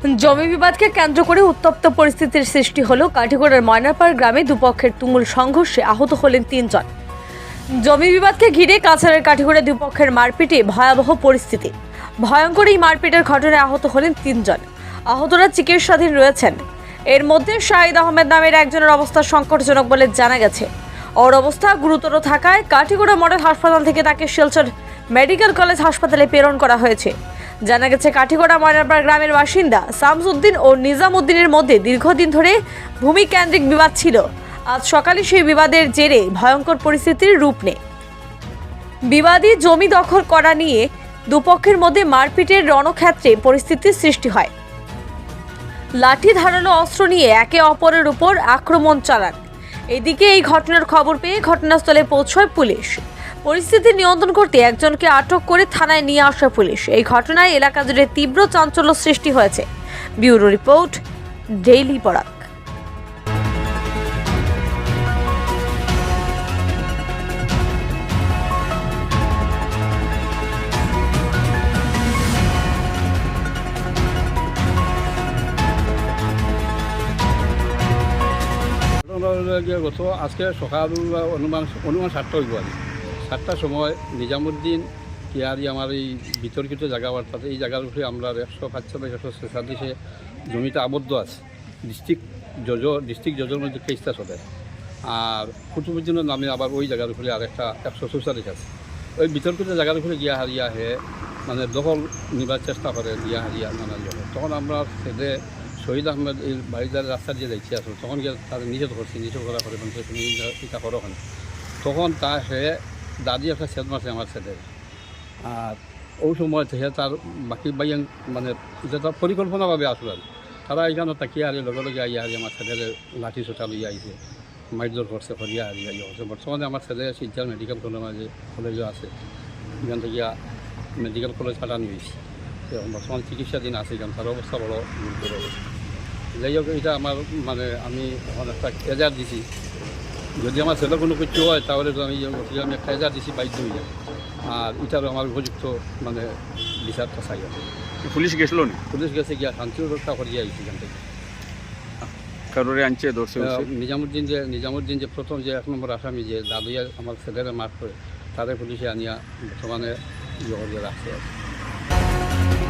জমি বিবাদকে কেন্দ্র করে উত্তপ্ত পরিস্থিতির সৃষ্টি হলো কাঠিগড়ার ময়নাপাড় গ্রামে দুপক্ষের তুমুল সংঘর্ষে আহত হলেন তিনজন। জমি বিবাদকে ঘিরে কাছাড়ের কাঠিগড়া দুপক্ষের মারপিটে ভয়াবহ পরিস্থিতি। ভয়ঙ্কর এই মারপিটের ঘটনায় আহত হলেন তিনজন। আহতরা চিকিৎসাধীন রয়েছেন। এর মধ্যে শাহিদ আহমেদ নামের একজনের অবস্থা সংকটজনক বলে জানা গেছে। ওর অবস্থা গুরুতর থাকায় কাঠিগড়া মডেল হাসপাতাল থেকে তাকে শিলচর মেডিকেল কলেজ হাসপাতালে প্রেরণ করা হয়েছে। জানা গেছে, কাঠিগোড়া ময়নাপাড়া গ্রামের বাসিন্দা শামসুদ্দিন ও নিজামুদ্দিনের মধ্যে দীর্ঘদিন ধরে ভূমিকেন্দ্রিক বিবাদ ছিল। আজ সকালে সেই বিবাদের জেরে ভয়ঙ্কর পরিস্থিতির রূপ নেয়। বিবাদী জমি দখল করা নিয়ে দুপক্ষের মধ্যে মারপিটের রণক্ষেত্রে পরিস্থিতির সৃষ্টি হয়। লাঠি ধারালো অস্ত্র নিয়ে একে অপরের উপর আক্রমণ চালান। এদিকে এই ঘটনার খবর পেয়ে ঘটনাস্থলে পৌঁছয় পুলিশ। পরিস্থিতি নিয়ন্ত্রণ করতে একজনকে আটক করে থানায় নিয়ে আসে পুলিশ। এই ঘটনায় এলাকা জুড়ে তীব্র চাঞ্চল্য সৃষ্টি হয়েছে। ব্যুরো রিপোর্ট, ডেইলি পড়াক আজকে সকাল অনুমান অনুমান সাতটা হইব আর কি। সাতটার সময় নিজামুদ্দিন ইয়ারি আমার এই বিতর্কিত জায়গা বার্তাতে এই জায়গার উপরে আমরা একশো পাঁচচল্লিশ একশো ছেচল্লিশে জমিটা আবদ্ধ আছে। ডিস্ট্রিক্ট জজ ডিস্ট্রিক্ট জজের মধ্যে কেসটা চলে আর কুতুবুদ্দিনের নামে আবার ওই জায়গার উপরে আর একটা একশো চৌচল্লিশ আছে। ওই বিতর্কিত জায়গার উপরে গিয়া হারিয়া হে মানে দখল নিবার চেষ্টা করে গিয়া হারিয়া নানা জগৎ তখন আমরা সেদে শহীদ আহমেদ এই বাড়িদার রাস্তা দিয়ে যাইতে আসো তখন গিয়ে তার নিষেধ করছি, নিষেধ করা করে এটা করো তখন তা সে দাদি একটা সেদ মারছে আমার ছেলে আর ওই সময় থেকে তার বাকি বাইয়ান মানে যেটা পরিকল্পনাভাবে আসলো আর কি। তারা এখানে তাকিয়ে আর লগে লগে আইয়া হারিয়ে আমার ছেলের লাঠি সোটা লইয়া আইছে মাইজোর করছে হারিয়া ইয়ে হচ্ছে বর্তমানে আমার ছেলে শিলচর মেডিকেল কলেজ মাঝে কলেজও আছে। এখান থেকে মেডিকেল কলেজ পাঠানো হয়েছে বর্তমান চিকিৎসাধীন আছে এখানে তার অবস্থা বড় গুরুতর অবস্থা যাই হোক এটা আমার মানে আমি এখন একটা এজার দিছি। যদি আমার ছেলে কোনো কিছু হয় তাহলে তো আমি ইয়ে আমি একটা এজার দিছি বাধ্য হইয়া আর এটারও আমার উপযুক্ত মানে বিচারটা চাই আর পুলিশ গেছিল নি পুলিশ গেছে গিয়া শান্তি রক্ষা করিয়া আইছি এখান থেকে। কারোরে আনছে ধরছে নিজামুদ্দিন যে নিজামুদ্দিন যে প্রথম যে এক নম্বর আসামি যে দাদুয়া আমার ছেলেরা মার করে তাদের পুলিশে আনিয়া বর্তমানে ইয়ে রাখছে। কি।